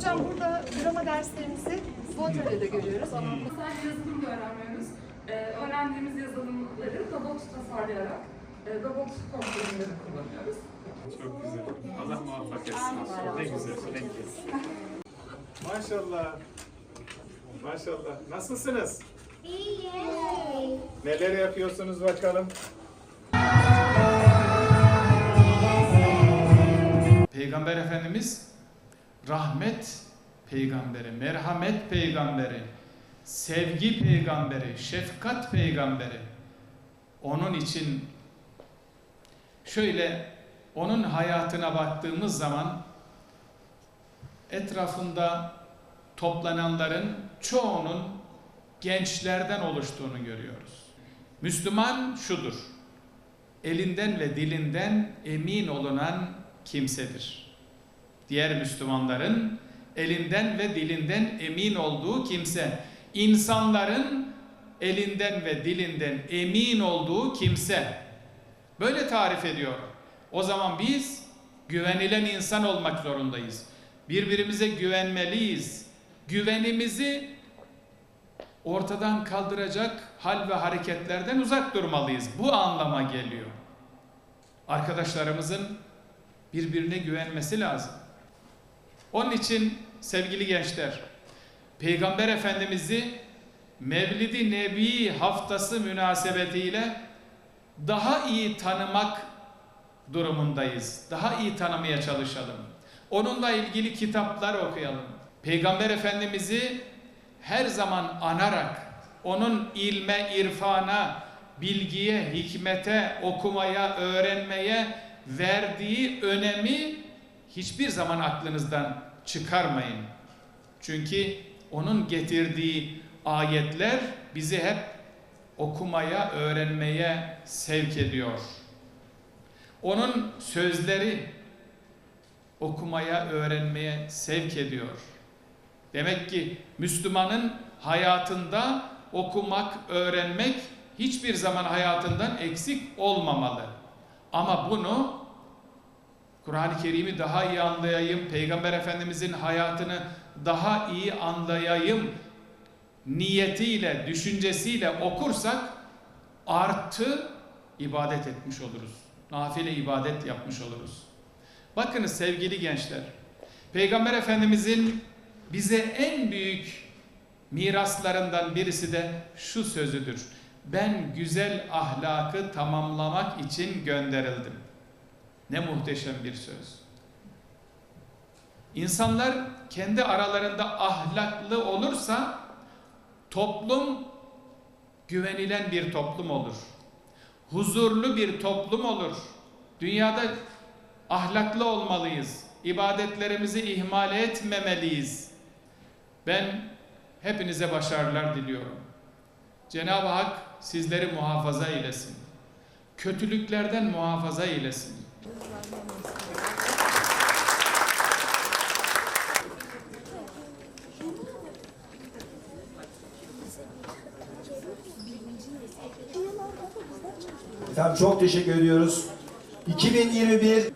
Hocam burada drama derslerimizi bu atölyede görüyoruz. Ama Sadece yazılım da öğrenmiyoruz. Ee, öğrendiğimiz yazılımları robot tasarlayarak e, robot komponentleri kullanıyoruz. Çok güzel. Allah muvaffak etsin. Ne güzel, ne güzel. Maşallah. Maşallah. Nasılsınız? İyi. Neler yapıyorsunuz bakalım? Peygamber Efendimiz rahmet peygamberi, merhamet peygamberi, sevgi peygamberi, şefkat peygamberi. Onun için şöyle onun hayatına baktığımız zaman etrafında toplananların çoğunun gençlerden oluştuğunu görüyoruz. Müslüman şudur elinden ve dilinden emin olunan kimsedir. Diğer Müslümanların elinden ve dilinden emin olduğu kimse, insanların elinden ve dilinden emin olduğu kimse. Böyle tarif ediyor. O zaman biz güvenilen insan olmak zorundayız. Birbirimize güvenmeliyiz. Güvenimizi ortadan kaldıracak hal ve hareketlerden uzak durmalıyız. Bu anlama geliyor. Arkadaşlarımızın birbirine güvenmesi lazım. Onun için sevgili gençler, Peygamber Efendimiz'i Mevlid-i Nebi haftası münasebetiyle daha iyi tanımak durumundayız. Daha iyi tanımaya çalışalım. Onunla ilgili kitaplar okuyalım. Peygamber Efendimiz'i her zaman anarak onun ilme, irfana, bilgiye, hikmete, okumaya, öğrenmeye verdiği önemi hiçbir zaman aklınızdan çıkarmayın. Çünkü onun getirdiği ayetler bizi hep okumaya, öğrenmeye sevk ediyor. Onun sözleri okumaya, öğrenmeye sevk ediyor. Demek ki Müslümanın hayatında okumak, öğrenmek hiçbir zaman hayatından eksik olmamalı. Ama bunu Kur'an-ı Kerim'i daha iyi anlayayım, Peygamber Efendimizin hayatını daha iyi anlayayım niyetiyle, düşüncesiyle okursak artı ibadet etmiş oluruz. Nafile ibadet yapmış oluruz. Bakınız sevgili gençler, Peygamber Efendimizin bize en büyük miraslarından birisi de şu sözüdür. Ben güzel ahlakı tamamlamak için gönderildim. Ne muhteşem bir söz. İnsanlar kendi aralarında ahlaklı olursa toplum güvenilen bir toplum olur. Huzurlu bir toplum olur. Dünyada ahlaklı olmalıyız. İbadetlerimizi ihmal etmemeliyiz. Ben hepinize başarılar diliyorum. Cenab-ı Hak sizleri muhafaza eylesin. Kötülüklerden muhafaza eylesin. Efendim çok teşekkür ediyoruz. 2021